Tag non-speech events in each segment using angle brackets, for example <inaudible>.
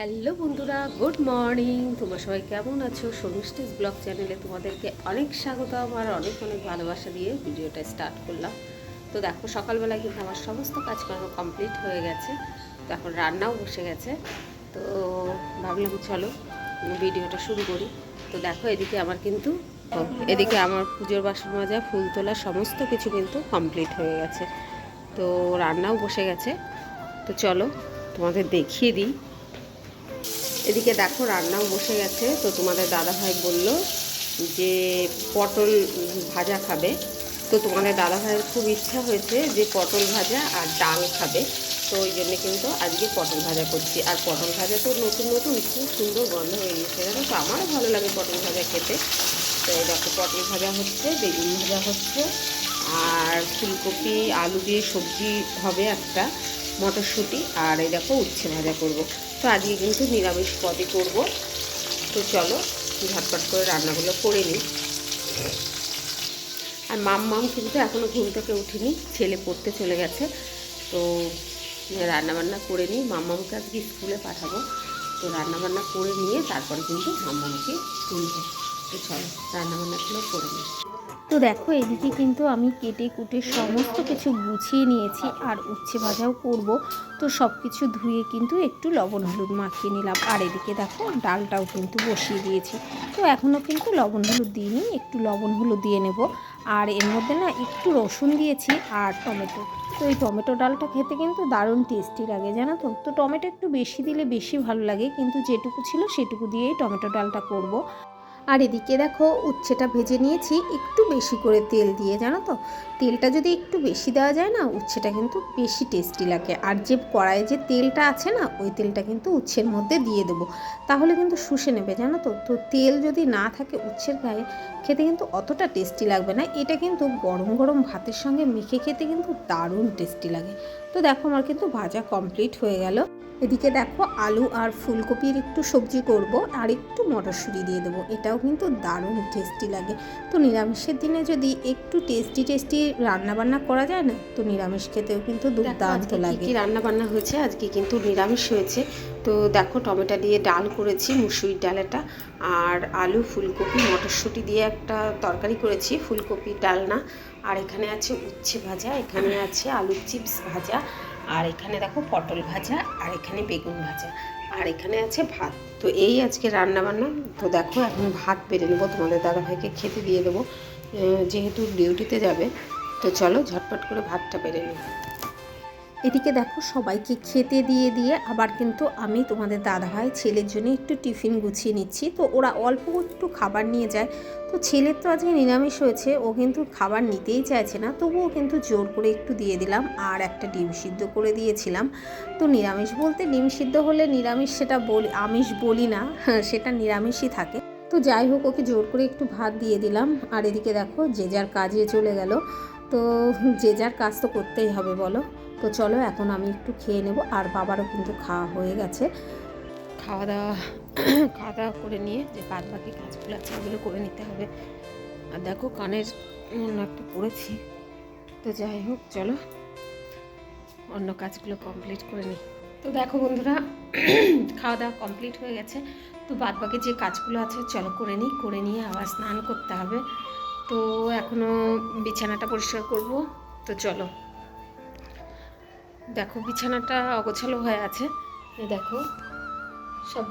Hello বন্ধুরা, good morning. তোমরা সবাই কেমন আছো? সনুষ্টিস ব্লগ চ্যানেলে তোমাদেরকে অনেক স্বাগতম আর অনেক অনেক ভালোবাসা দিয়ে ভিডিওটা স্টার্ট করলাম। তো দেখো সকালবেলায় কিন্তু আমার সমস্ত কাজকর্ম কমপ্লিট হয়ে গেছে। তো এখন রান্নাও বসে গেছে। তো ভাবলাম চলো ভিডিওটা শুরু করি। তো দেখো, এদিকে আমার কিন্তু এদিকে আমার পুজোর বাসন মাজা, ফুল তোলা, সমস্ত কিছু কিন্তু কমপ্লিট হয়ে গেছে। তো রান্নাও বসে গেছে। তো চলো তোমাদের দেখিয়ে দিই। এদিকে দেখো রান্নাও বসে গেছে। তো তোমাদের দাদাভাই বলল যে পটল ভাজা খাবে। তো তোমাদের দাদাভাইয়ের খুব ইচ্ছা হয়েছে যে পটল ভাজা আর ডাল খাবে। তো ওই জন্য কিন্তু আজকে পটল ভাজা করছি। আর পটল ভাজা তো নতুন নতুন, খুব সুন্দর গন্ধ হয়ে গেছে জানো তো? আমারও ভালো লাগে পটল ভাজা খেতে। তো দেখো পটল ভাজা হচ্ছে, বেগুন ভাজা হচ্ছে, আর ফুলকপি, আলু দিয়ে সবজি হবে একটা, মটরশুঁটি, আর এই দেখো উচ্ছে ভাজা করব। তো আজকে কিন্তু নিরামিষ পদে করব। তো চলো, ঝটপট করে রান্নাগুলো করে নিই। আর মাম মাম কিন্তু এখনও ঘুম থেকে উঠিনি, ছেলে পড়তে চলে গেছে। তো রান্নাবান্না করে নিই। মাম্মামকে আজকে স্কুলে পাঠাবো। তো রান্নাবান্না করে নিয়ে তারপরে কিন্তু মাম্মামকে তুলবো। তো চলো, রান্নাবান্নাগুলো করে নিই। তো দেখো, এদিকে কিন্তু আমি কেটে কুটে সমস্ত কিছু গুছিয়ে নিয়েছি আর উচ্ছে ভাজাও করব। তো সব কিছু ধুয়ে কিন্তু একটু লবণ হলুদ মাখিয়ে নিলাম। আর এদিকে দেখো, ডালটাও কিন্তু বসিয়ে দিয়েছি। তো এখনও কিন্তু লবণ হলুদ দিইনি, একটু লবণ হলুদ দিয়ে নেব। আর এর মধ্যে না একটু রসুন দিয়েছি আর টমেটো। তো এই টমেটো ডালটা খেতে কিন্তু দারুণ টেস্টি লাগে, জানো তো? তো টমেটো একটু বেশি দিলে বেশি ভালো লাগে, কিন্তু যেটুকু ছিল সেটুকু দিয়েই টমেটো ডালটা করব। আর এদিকে দেখো উচ্ছেটা ভেজে নিয়েছি, একটু বেশি করে তেল দিয়ে, জানো তো? তেলটা যদি একটু বেশি দেওয়া যায় না, উচ্ছেটা কিন্তু বেশি টেস্টি লাগে। আর যে কড়াইয়ে যে তেলটা আছে না, ওই তেলটা কিন্তু উচ্ছের মধ্যে দিয়ে দেবো। তাহলে কিন্তু শুষে নেবে, জানো তো? তো তেল যদি না থাকে উচ্ছের গায়ে, খেতে কিন্তু অতটা টেস্টি লাগবে না। এটা কিন্তু গরম গরম ভাতের সঙ্গে মেখে খেতে কিন্তু দারুণ টেস্টি লাগে। তো দেখো আমার কিন্তু ভাজা কমপ্লিট হয়ে গেল। এদিকে দেখো আলু আর ফুলকপির একটু সবজি করব, আর একটু মটরশুঁটি দিয়ে দেবো। এটাও কিন্তু দারুণ টেস্টি লাগে। তো নিরামিষের দিনে যদি একটু টেস্টি টেস্টি রান্না বান্না করা যায় না তো নিরামিষ খেতেও কিন্তু দুর্দান্ত লাগে কি রান্না বান্না হয়েছে আজকে কিন্তু নিরামিষ হয়েছে। তো দেখো টমেটো দিয়ে ডাল করেছি মুসুরির ডালেটা আর আলু ফুলকপি মটরশুঁটি দিয়ে একটা তরকারি করেছি ফুলকপি ডালনা আর এখানে আছে উচ্ছে ভাজা এখানে আছে আলুর চিপস ভাজা আর এখানে দেখো পটল ভাজা আর এখানে বেগুন ভাজা। আর এখানে আছে ভাত। তো এই আজকে রান্না বান্না তো দেখো, এখন ভাত বেড়ে নেব। তোমাদের দাদাভাইকে খেতে দিয়ে দেবো। যেহেতু ডিউটিতে যাবে, তো চলো ঝটপট করে ভাতটা বেড়ে নিই। এদিকে দেখো, সবাইকে খেতে দিয়ে দিয়ে আবার কিন্তু আমি তোমাদের দাদাভাই ছেলের জন্য একটু টিফিন গুছিয়ে নিচ্ছি। তো ওরা অল্প একটু খাবার নিয়ে যায়। তো ছেলের তো আজকে নিরামিষ হয়েছে, ও কিন্তু খাবার নিতেই চাইছে না। তবুও কিন্তু জোর করে একটু দিয়ে দিলাম আর একটা ডিম সিদ্ধ করে দিয়েছিলাম। তো নিরামিষ বলতে ডিম সিদ্ধ হলে নিরামিষ সেটা বলি, আমিষ বলি না সেটা নিরামিষই থাকে। তো যাই হোক, ওকে জোর করে একটু ভাত দিয়ে দিলাম। আর এদিকে দেখো, যে যার কাজে চলে গেল। তো যে যার কাজ তো করতেই হবে, বলো। তো চলো এখন আমি একটু খেয়ে নেব, আর বাবারও কিন্তু খাওয়া হয়ে গেছে। খাওয়া দাওয়া খাওয়া দাওয়া করে নিয়ে যে বাদ বাকি কাজগুলো আছে ওগুলো করে নিতে হবে। আর দেখো কানের একটা পড়েছি। তো যাই হোক, চলো অন্য কাজগুলো কমপ্লিট করে নিই। তো দেখো বন্ধুরা, খাওয়া দাওয়া কমপ্লিট হয়ে গেছে। তো বাদ বাকি যে কাজগুলো আছে, চলো করে নিই, করে নিয়ে আবার স্নান করতে হবে। তো এখনও বিছানাটা পরিষ্কার করব। তো চলো। দেখো, বিছানাটা অগোছালো হয়ে আছে। দেখো, সব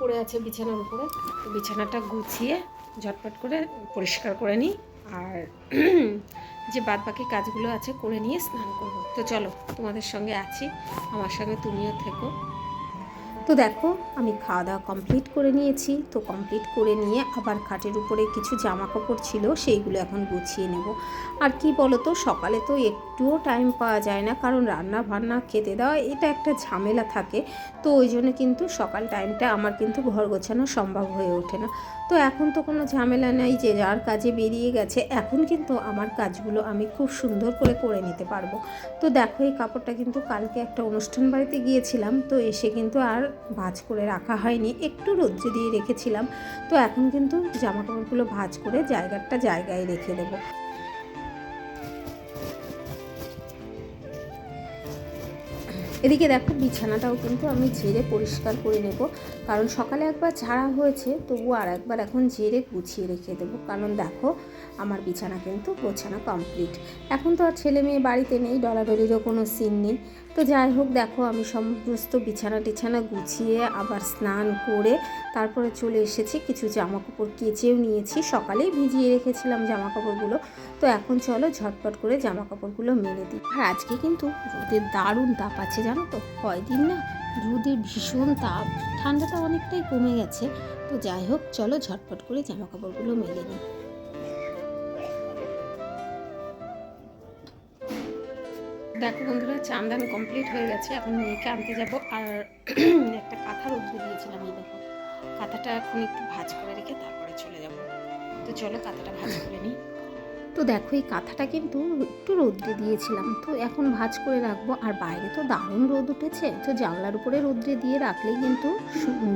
পড়ে আছে বিছানার উপরে। বিছানাটা গুছিয়ে ঝটপট করে পরিষ্কার করে নিই। আর <clears throat> যে বাদ বাকি কাজগুলো আছে, করে নিয়ে স্নান করব। তো চলো, তোমাদের সঙ্গে আছি, আমার সঙ্গে তুমিও থেকো। তো দেখো, আমি খাওয়া দাওয়া কমপ্লিট করে নিয়েছি। তো কমপ্লিট করে নিয়ে আবার খাটের উপরে কিছু জামা কাপড় ছিল, সেইগুলো এখন গুছিয়ে নেব। আর কি বলো তো সকালে তো একটুও টাইম পাওয়া যায় না। কারণ রান্না বান্না, খেতে দেওয়া, এটা একটা ঝামেলা থাকে। তো ওই জন্য কিন্তু সকাল টাইমটা আমার কিন্তু ঘর গোছানো সম্ভব হয়ে ওঠে না। তো এখন তো কোনো ঝামেলা নেই যে যার কাজে বেরিয়ে গেছে, এখন কিন্তু আমার কাজগুলো আমি খুব সুন্দর করে করে নিতে পারব। তো দেখো, এই কাপড়টা কিন্তু কালকে একটা অনুষ্ঠান বাড়িতে গিয়েছিলাম, তো এসে কিন্তু আর ভাঁজ করে রাখা হয়নি। একটু রোদ্রে দিয়ে রেখেছিলাম। তো এখন কিন্তু জামা কাপড়গুলো ভাঁজ করে জায়গাটা জায়গায় রেখে দেবো। এদিকে দেখো বিছানাটাও কিন্তু আমি ঝেড়ে পরিষ্কার করে নেব। কারণ সকালে একবার ঝাড়া হয়েছে তবু আর একবার এখন ঝেড়ে গুছিয়ে রেখে দেবো। কারণ দেখো, আমার বিছানা কিন্তু গোছানো কমপ্লিট এখন তো আর ছেলে মেয়ে বাড়িতে নেই, ডলাডলিরও কোনো সিন নেই। তো যাই হোক, দেখো, আমি সমস্ত বিছানা টিছানা গুছিয়ে আবার স্নান করে তারপরে চলে এসেছি। কিছু জামা কাপড় কেচেও নিয়েছি। সকালেই ভিজিয়ে রেখেছিলাম জামা কাপড়গুলো তো এখন চলো, ঝটপট করে জামা কাপড়গুলো মেলে দিই। আর আজকে কিন্তু রোদের দারুণ তাপ আছে, জানো তো? কয়দিন না রোদের ভীষণ তাপ, ঠান্ডাটা অনেকটাই কমে গেছে। তো যাই হোক, চলো ঝটপট করে জামা কাপড়গুলো মেলে নিই। দেখো বন্ধুরা চান্দান কমপ্লিট হয়ে গেছে। এখন মেয়েকে আনতে যাব। আর <clears throat> একটা কাঁথা রোদ্রে দিয়েছিলাম এই দেখো। কাঁথাটা এখন একটু ভাজ করে রেখে তারপরে চলে যাব। তো চলো কাঁথাটা ভাজ করে নিই। তো দেখো, এই কাঁথাটা কিন্তু একটু রোদ্রে দিয়েছিলাম। তো এখন ভাজ করে রাখব। আর বাইরে তো দারুণ রোদ উঠেছে। তো জানলার উপরে রোদ্রে দিয়ে রাখলে কিন্তু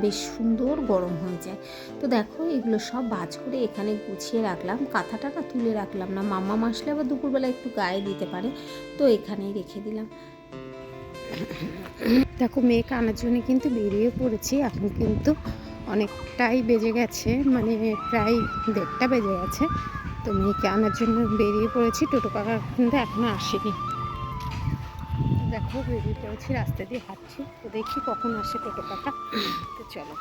বেশ সুন্দর গরম হয়ে যায়। তো দেখো, এগুলো সব ভাজ করে এখানে গুছিয়ে রাখলাম। কাঁথাটা না তুলে রাখলাম না। মাম্মা মাসলে আবার দুপুরবেলা একটু গায়ে দিতে পারে। তো এখানেই রেখে দিলাম। দেখো মেয়েকে আনার জন্য কিন্তু বেরিয়ে পড়েছি। এখন কিন্তু অনেকটাই বেজে গেছে। মানে প্রায় দেড়টা বেজে গেছে। তো মেয়েকে আনার জন্য বেরিয়ে পড়েছি? টোটো কাকা কিন্তু এখনও আসেনি। দেখো, বেরিয়ে পড়েছি, রাস্তা দিয়ে হাঁটছি। তো দেখি কখন আসে টোটো কাকা তো চলো।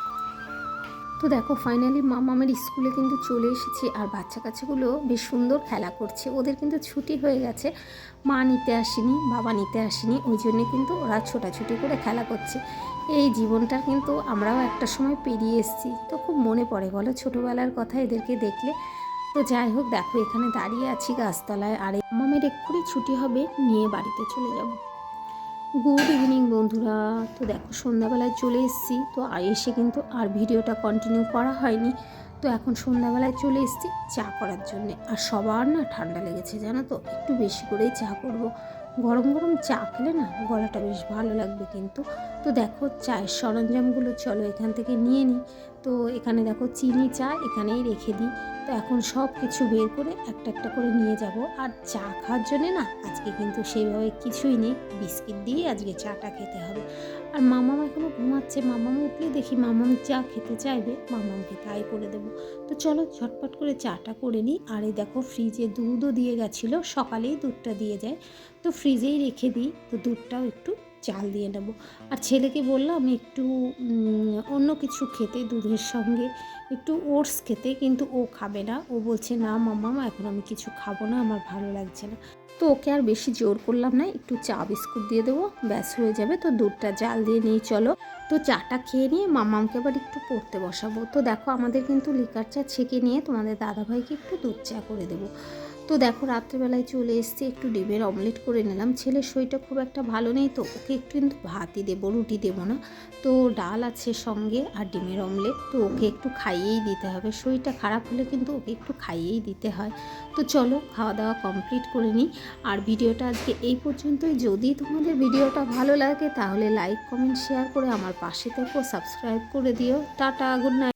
তো দেখো ফাইনালি মামামের স্কুলে কিন্তু চলে এসেছি আর বাচ্চা কাচ্চাগুলো বেশ সুন্দর খেলা করছে। ওদের কিন্তু ছুটি হয়ে গেছে। মা নিতে আসেনি, বাবা নিতে আসেনি, ওই জন্যে কিন্তু ওরা ছোটাছুটি করে খেলা করছে। এই জীবনটা কিন্তু আমরাও একটা সময় পেরিয়ে এসেছি। তো খুব মনে পড়ে, বলো? ছোটোবেলার কথা এদেরকে দেখলে। তো যাই হোক, দেখো এখানে দাঁড়িয়ে আছি গাছতলায়, আর মামের এক্ষুনি ছুটি হবে, নিয়ে বাড়িতে চলে যাব। গুড ইভিনিং বন্ধুরা। তো দেখো, সন্ধ্যাবেলায় চলে এসেছি। তো এসে কিন্তু আর ভিডিওটা কন্টিনিউ করা হয়নি। তো এখন সন্ধ্যাবেলায় চলে এসেছি চা করার জন্যে। আর সবার না ঠান্ডা লেগেছে, জানো তো? একটু বেশি করেই চা করব। গরম গরম চা খেলে না গলাটা বেশ ভালো লাগবে কিন্তু। তো দেখো চায়ের সরঞ্জামগুলো চলো এখান থেকে নিয়ে নিই। তো এখানে দেখো চিনি চা এখানেই রেখে দিই। তো এখন সব কিছু বের করে একটা একটা করে নিয়ে যাব। আর চা খাওয়ার জন্যে না আজকে কিন্তু সেইভাবে কিছুই নেই। বিস্কিট দিয়ে আজকে চাটা খেতে হবে। আর মামাম এখনও ঘুমাচ্ছে। মামাম উঠলে দেখি মামাম চা খেতে চাইবে, মামামকে তাই করে দেবো। তো চলো ঝটপট করে চাটা করে নিই। আর এই দেখো ফ্রিজে দুধও দিয়ে গেছিল, সকালেই দুধটা দিয়ে যায়। তো ফ্রিজেই রেখে দিই, তো দুধটাও একটু চাল দিয়ে নেব। আর ছেলেকে বললাম একটু অন্য কিছু খেতে দুধের সঙ্গে। একটু ওটস খেতে, কিন্তু ও খাবে না। ও বলছে, না মাম্মা, এখন আমি কিছু খাব না, আমার ভালো লাগছে না। তো ওকে আর বেশি জোর করলাম না, একটু চা বিস্কুট দিয়ে দেবো, ব্যাস হয়ে যাবে। তো দুধটা জাল দিয়ে নিয়ে চলো। তো চাটা খেয়ে নিয়ে মামামকে আবার একটু পড়তে বসাবো। তো দেখো আমাদের কিন্তু লিকার চা ছেঁকে নিয়ে তোমাদের দাদাভাইকে একটু দুধ চা করে দেবো। তো দেখো, রাত্রেবেলায় চলে এসেছি, একটু ডিমের অমলেট করে নিলাম। ছেলের শরীরটা খুব একটা ভালো নেই তো, ওকে একটু কিন্তু ভাতই দেবো, রুটি দেবো না। তো ডাল আছে সঙ্গে আর ডিমের অমলেট, তো ওকে একটু খাইয়েই দিতে হবে। শরীরটা খারাপ হলে কিন্তু ওকে একটু খাইয়েই দিতে হয়। তো চলো, খাওয়া দাওয়া কমপ্লিট করে নিই। আর ভিডিওটা আজকে এই পর্যন্তই। যদি তোমাদের ভিডিওটা ভালো লাগে, তাহলে লাইক, কমেন্ট, শেয়ার করে আমার পাশে থেকো, সাবস্ক্রাইব করে দিও। Tata, good night.